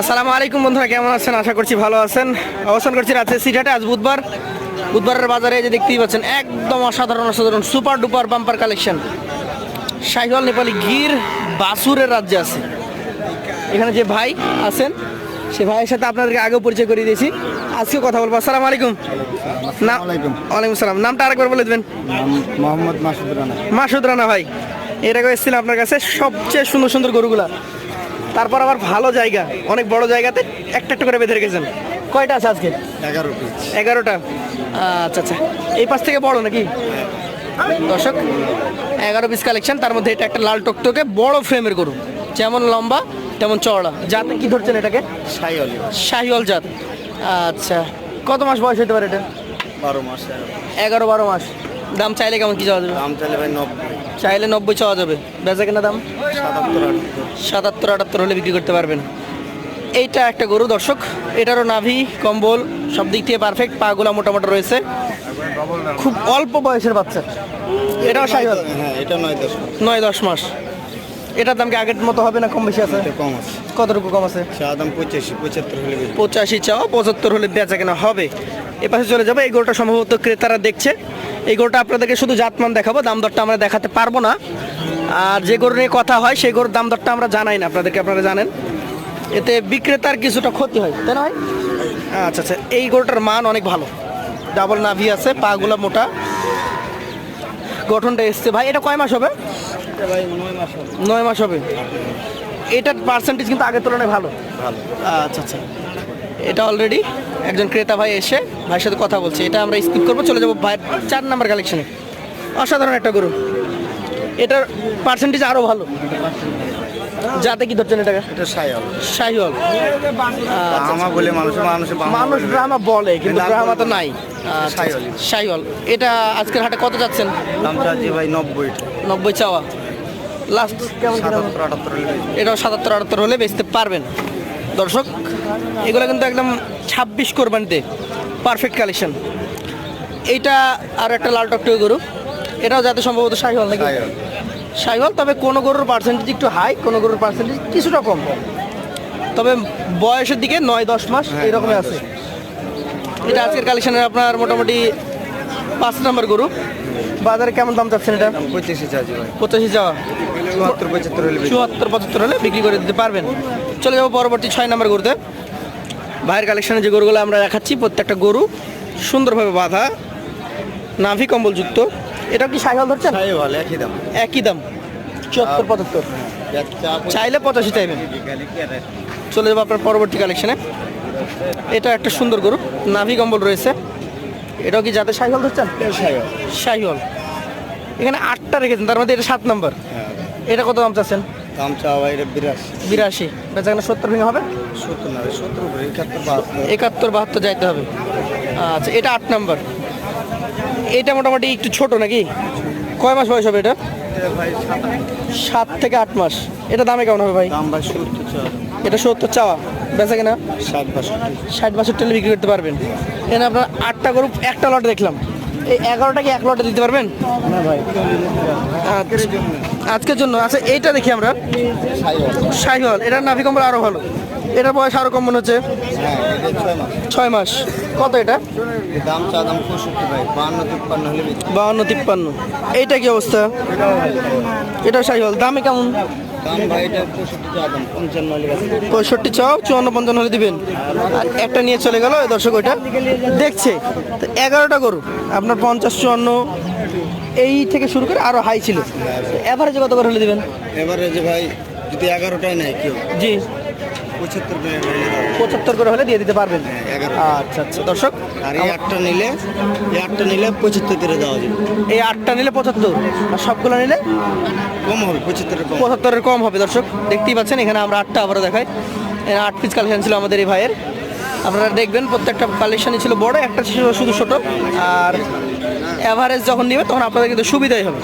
আসসালামু আলাইকুম বন্ধুরা কেমন আছেন? আশা করছি ভালো আছেন। অবস্থান করছি রাজশাহী সিটাটে আজ বুধবার। বুধবারের বাজারে যে দেখতেই পাচ্ছেন একদম অসাধারণ অসাধারণ super duper bumper collection. Sahiwal Nepali Gir বাসুরের রাজ্যে আছে। এখানে যে ভাই আছেন সে ভাইয়ের সাথে আপনাদেরকে আগেও পরিচয় করিয়ে দিয়েছি। আজকে কথা বলব। আসসালামু আলাইকুম। না আলাইকুম। ওয়ালাইকুম সালাম নামটা আরেকবার বলে দেবেন। মোহাম্মদ মাসুদ রানা। মাসুদ রানা ভাই। এর আগে এসেছিলাম আপনার কাছে। সবচেয়ে সুন্দর সুন্দর গরুগুলা। তারপর আবার ভালো জায়গা অনেক বড় জায়গাতে একটা একটা করে বেঁধে রেখেছেন। কয়টা আছে আজকে? এগারো পিস এগারোটা। আচ্ছা আচ্ছা। এই পাশ থেকে বড় নাকি? দর্শক এগারো পিস কালেকশন তার মধ্যে এটা একটা লাল টকটকে বড় ফ্রেমের গরু। যেমন লম্বা তেমন চওড়া। জাতে কি ধরছেন এটাকে? সাইওয়ালি শাহিওয়াল জাত। আচ্ছা কত মাস বয়স হতে পারে এটা? বারো মাস এগারো বারো মাস। দাম চাইলে কেমন কি চাওয়া যাবে দাম চাইলে ভাই নব্বই। চাইলে নব্বই চাওয়া যাবে। বেচা কেনা দাম? সাতাত্তর আটাত্তর। হলে বিক্রি করতে পারবেন। এইটা একটা গরু দর্শক। এটারও নাভি কম্বল সব দিক থেকে পারফেক্ট পাগুলা মোটামোটা রয়েছে। খুব অল্প বয়সের বাচ্চা। এটাও হ্যাঁ এটা নয় দশ নয় দশ মাস। এটার দাম কি আগের মতো হবে না কম বেশি আছে? কম আছে। কতটুকু কম আছে? চা দাম পঁচাশি পঁচাত্তর হলে পঁচাশি চাওয়া পঁচাত্তর হলে বেচা কেনা হবে। এ পাশে চলে যাব এই গরুটা সম্ভবত ক্রেতারা দেখছে। এই গরুটা আপনাদেরকে শুধু জাতমান দেখাবো দাম দরটা আমরা দেখাতে পারব না। আর যে গরু নিয়ে কথা হয় সেই গরুর দাম দরটা আমরা জানাই না আপনাদেরকে আপনারা জানেন। এতে বিক্রেতার কিছুটা ক্ষতি হয় তাই না ভাই? আচ্ছা আচ্ছা এই গরুটার মান অনেক ভালো। ডাবল নাভি আছে পাগুলা মোটা। গঠনটা এসছে। ভাই এটা কয় মাস হবে। নয় মাস হবে। এটার পার্সেন্টেজ কিন্তু আগের তুলনায় ভালো। ভালো। আচ্ছা আচ্ছা। এটা অলরেডি একজন ক্রেতা ভাই এসে ভাইয়ের সাথে কথা বলছে। এটা আমরা স্কিপ করব চলে যাব ভাইয়ের চার নাম্বার কালেকশনে অসাধারণ একটা গরু। এটার পার্সেন্টেজ আরও ভালো। যাতে কি ধরছেন এটাকে? এটা সাইওয়াল। শাহিওয়াল আমা বলে মানুষ মানুষ মানুষ ড্রামা বলে কিন্তু ড্রামা তো নাই। শাহিওয়াল। শাহিওয়াল এটা আজকের হাটে কত যাচ্ছেন? দাম চাচ্ছি ভাই নব্বই। নব্বই চাওয়া। লাস্ট কেমন এটাও সাতাত্তর আটাত্তর হলে বেচতে পারবেন। দর্শক এগুলো কিন্তু একদম ছাব্বিশ কোরবানিতে পারফেক্ট কালেকশন এইটা আর একটা লাল টকটকে গরু। এটাও যাতে সম্ভবত শাহিওয়াল নাকি? শাহিওয়াল তবে কোনো গরুর পার্সেন্টেজ একটু হাই কোনো গরুর পার্সেন্টেজ কিছুটা কম। তবে বয়সের দিকে নয় দশ মাস হ্যাঁ, এইরকমই আছে। এটা আজকের কালেকশনের আপনার মোটামুটি পাঁচ নম্বর গরু। বাজারে কেমন দাম চাচ্ছেন এটা? পঁচাশি চাচ্ছি ভাই। পঁচাশি যাওয়া চুয়াত্তর পঁচাত্তর হলে চুয়াত্তর পঁচাত্তর হলে বিক্রি করে দিতে পারবেন। চলে যাব পরবর্তী ছয় নম্বর গরুতে। ভাইয়ের কালেকশনে যে গরুগুলো আমরা দেখাচ্ছি প্রত্যেকটা গরু সুন্দরভাবে বাঁধা নাভি কম্বলযুক্ত। এটা কি সাইকেল ধরছেন? একই দাম। একই দাম। চুয়াত্তর পঁচাত্তর। চাইলে পঁচাশি চাইবেন। চলে যাব আপনার পরবর্তী কালেকশনে এটা একটা সুন্দর গরু নাভি কম্বল রয়েছে। এটাও কি যাতে সাইকেল ধরছেন শাহিওয়াল। এখানে আটটা রেখেছেন তার মধ্যে এটা সাত নম্বর। হ্যাঁ এটা কত দাম চাচ্ছেন? দাম চাওয়া এটা বিরাশি। সত্তর ভেঙে হবে? সত্তর না সত্তর উপরে একাত্তর বাহাত্তর। একাত্তর বাহাত্তর যাইতে হবে। আচ্ছা এটা আট নাম্বার। এটা মোটামুটি একটু ছোট নাকি? কয় মাস বয়স হবে এটা? সাত। থেকে আট মাস। এটা দামে কেমন হবে ভাই? দাম ভাই সত্তর এটা সত্তর চাওয়া। বেচা কিনা? ষাট বাষট্টি। ষাট বাষট্টি বিক্রি করতে পারবেন। এখানে আপনার আটটা গরু একটা লটে দেখলাম। এই এগারোটা কি এক লটে দিতে পারবেন? না ভাই। আচ্ছা, আজকের জন্য। আচ্ছা এইটা দেখি আমরা। শাহিওয়াল। এটার নাভি কম্বল আরও ভালো। এটার বয়স আরও কম মনে হচ্ছে। হ্যাঁ ছয় মাস। কত এটা? এর দাম চা দাম পঁয়ষট্টি ভাই। বাহান্ন তিপ্পান্ন হলে বাহান্ন তিপ্পান্ন। এইটা কি অবস্থা? এটা শাহিওয়াল। দামে কেমন? এটা পঁয়ষট্টি চাও চুয়ান্ন পঞ্চান্ন হলে দিবেন। আর একটা নিয়ে চলে গেল দর্শক ওইটা দেখছে। তো এগারোটা গরু আপনার পঞ্চাশ চুয়ান্ন এই থেকে শুরু করে আরও হাই ছিল। এভারেজে কত করে হলে দিবেন? এভারেজে ভাই যদি এগারোটায় নেয় কেউ। জি। পঁচাত্তর করে হলে দিয়ে দিতে পারবেন? আচ্ছা আচ্ছা। দর্শক আর এই আটটা নিলে এই আটটা নিলে পঁচাত্তর করে দেওয়া যাবে। এই আটটা নিলে পঁচাত্তর? আর সবগুলো নিলে? কম হবে পঁচাত্তরের কম পঁচাত্তরের কম হবে দর্শক। দেখতেই পাচ্ছেন এখানে আমরা আটটা আবারও দেখাই। আট পিস কালেকশন ছিল আমাদের এই ভাইয়ের। আপনারা দেখবেন প্রত্যেকটা কালেকশনই ছিল বড় একটা ছিল শুধু ছোট। আর অ্যাভারেজ যখন নেবে তখন আপনাদের কিন্তু সুবিধাই হবে।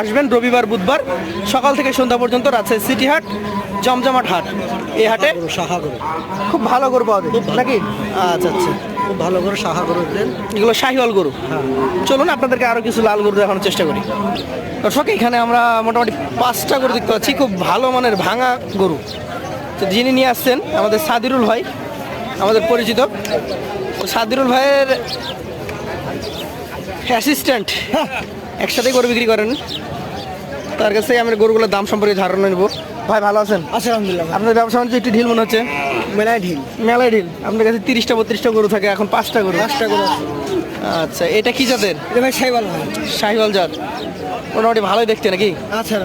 আসবেন রবিবার বুধবার সকাল থেকে সন্ধ্যা পর্যন্ত রাজশাহী সিটি হাট। জমজমাট হাট। এই হাটে সাহা করে খুব ভালো গরু পাওয়া যায় নাকি? আচ্ছা আচ্ছা। খুব ভালো গরু সাহা দেন এগুলো শাহিওয়াল গরু। চলুন আপনাদেরকে আরও কিছু লাল গরু দেখানোর চেষ্টা করি। দর্শক এখানে আমরা মোটামুটি পাঁচটা গরু দেখতে পাচ্ছি খুব ভালো মানের ভাঙা গরু। তো যিনি নিয়ে আসছেন আমাদের সাদিরুল ভাই আমাদের পরিচিত। সাদিরুল ভাইয়ের অ্যাসিস্ট্যান্ট একসাথে গরু বিক্রি করেন। তার কাছে আমরা গরুগুলোর দাম সম্পর্কে ধারণা নেব। ভাই ভালো আছেন? আলহামদুলিল্লাহ। আপনার ব্যবসা বাণিজ্য একটু ঢিল মনে হচ্ছে? মেলায় ঢিল। মেলায় ঢিল। আপনার কাছে তিরিশটা বত্রিশটা গরু থাকে এখন পাঁচটা গরু। পাঁচটা গরু আচ্ছা এটা কি জাতের? এটা ভাই সাইবাল ভাই শাহিওয়াল জাত। মোটামুটি ভালোই দেখতে নাকি? আচ্ছা।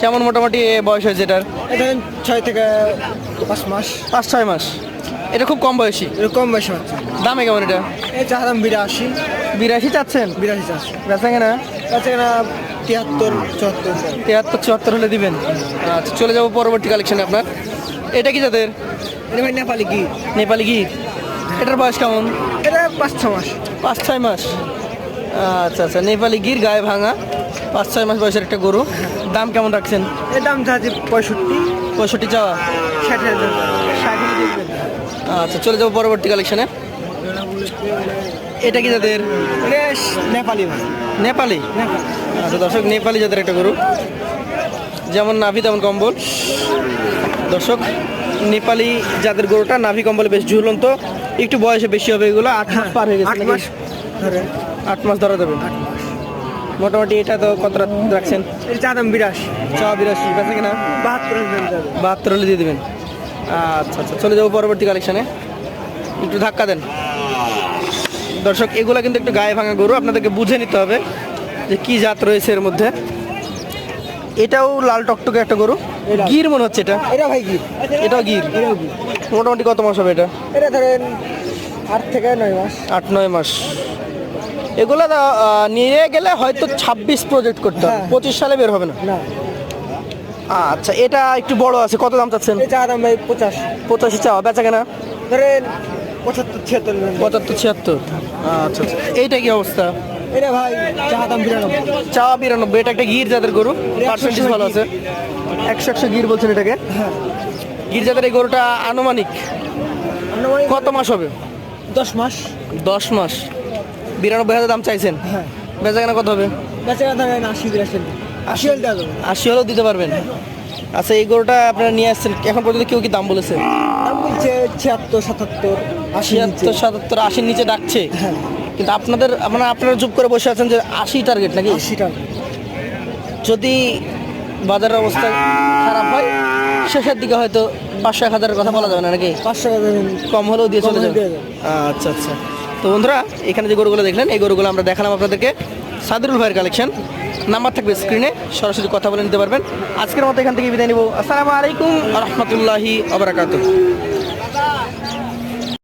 কেমন মোটামুটি এ বয়স হয়েছে এটার? এটা ছয় থেকে পাঁচ মাস। পাঁচ ছয় মাস। এটা খুব কম বয়সী? এরকম বয়স হচ্ছে। দামে কেমন এটা? এই চা দাম বিরাশি। বিরাশি চাচ্ছেন? বিরাশি চারশো বেচা কেনা? আছে না তিয়াত্তর চুয়াত্তর তিয়াত্তর চুয়াত্তর হলে দিবেন। আচ্ছা চলে যাব পরবর্তী কালেকশনে আপনার। এটা কি যাদের এটা ভাই নেপালি কি নেপালি গির। এটার বয়স কেমন? এটা পাঁচ ছ মাস। পাঁচ ছয় মাস। আচ্ছা আচ্ছা নেপালি গির গায়ে ভাঙা। পাঁচ ছয় মাস বয়সের একটা গরু। দাম কেমন রাখছেন? এর দাম চাচ্ছি পঁয়ষট্টি। পঁয়ষট্টি চাওয়া। ষাট হাজার। ষাট আচ্ছা চলে যাব পরবর্তী কালেকশনে এটা কি যাদের নেপালি নেপালি? আচ্ছা দর্শক নেপালি জাতের একটা গরু। যেমন নাভি তেমন কম্বল। দর্শক নেপালি জাতের গরুটা নাভি কম্বলে বেশ ঝুলন্ত। একটু বয়সে বেশি হবে এগুলো আট মাস পার হয়ে গেছে আট মাস ধরে। আট মাস ধরা যাবে। মোটামুটি এটা তো কত রাখছেন? চা দাম বিরাশি। চা বিরাশি বেচা কিনা? বাহাত্তর বাহাত্তর হলে দিয়ে দেবেন। আচ্ছা আচ্ছা চলে যাব পরবর্তী কালেকশনে একটু ধাক্কা দেন। দর্শক এগুলো কিন্তু একটু গায়ে ভাঙা গরু আপনাদেরকে বুঝে নিতে হবে যে কি জাত রয়েছে এর মধ্যে। এটাও লাল টকটকে একটা গরু। গির মনে হচ্ছে এটা। এটা ভাই গির। এটাও গির। মোটামুটি কত মাস হবে এটা? এটা ধরেন আট থেকে নয় মাস। আট নয় মাস। এগুলো নিয়ে গেলে হয়তো ছাব্বিশ প্রজেক্ট করতে হবে। হ্যাঁ। পঁচিশ সালে বের হবে না? আচ্ছা এটা একটু বড় আছে। কত দাম চাচ্ছেন? চা দাম ভাই পঁচাশ। পঁচাশি চাওয়া। বেচা কেনা? ধরেন পঁচাত্তর ছিয়াত্তর পঁচাত্তর ছিয়াত্তর। আচ্ছা আচ্ছা। এইটা কি অবস্থা? এটা ভাই চা দাম বিরানব্বই। চাওয়া বিরানব্বই এটা একটা গির জাতের গরু। পার্সেন্টেজ ভালো আছে। একশো একশো গির বলছেন এটাকে? হ্যাঁ। গির জাতের এই গরুটা আনুমানিক কত মাস হবে? দশ মাস। দশ মাস। বিরানব্বই হাজার দাম চাইছেন। হ্যাঁ। বেচা কেনা কত হবে? বেচারা ধরেন আশি বিরাশি আশি। হলে আশি হলেও দিতে পারবেন। আচ্ছা এই গরুটা আপনারা নিয়ে আসছেন এখন পর্যন্ত কেউ কি দাম বলেছে? বলছে ছিয়াত্তর সাতাত্তর আশি ছিয়াত্তর সাতাত্তর আশির নিচে ডাকছে। হ্যাঁ। কিন্তু আপনাদের মানে আপনারা চুপ করে বসে আছেন যে আশি টার্গেট নাকি? আশি টাকা যদি বাজারের অবস্থা খারাপ হয় শেষের দিকে হয়তো পাঁচশো এক হাজারের কথা বলা যাবে না নাকি? পাঁচশো কম হলেও দিয়ে চলে যাবে। যাবে। আচ্ছা আচ্ছা। তো বন্ধুরা এখানে যে গরুগুলো দেখলেন এই গরুগুলো আমরা দেখালাম আপনাদেরকে। সাদরুল ভাইয়ের কালেকশন নাম্বার থাকবে স্ক্রিনে সরাসরি কথা বলে নিতে পারবেন। আজকের মতো এখান থেকে বিদায় নিব। আসসালামু আলাইকুম রহমতুল্লাহি আবরাকাতু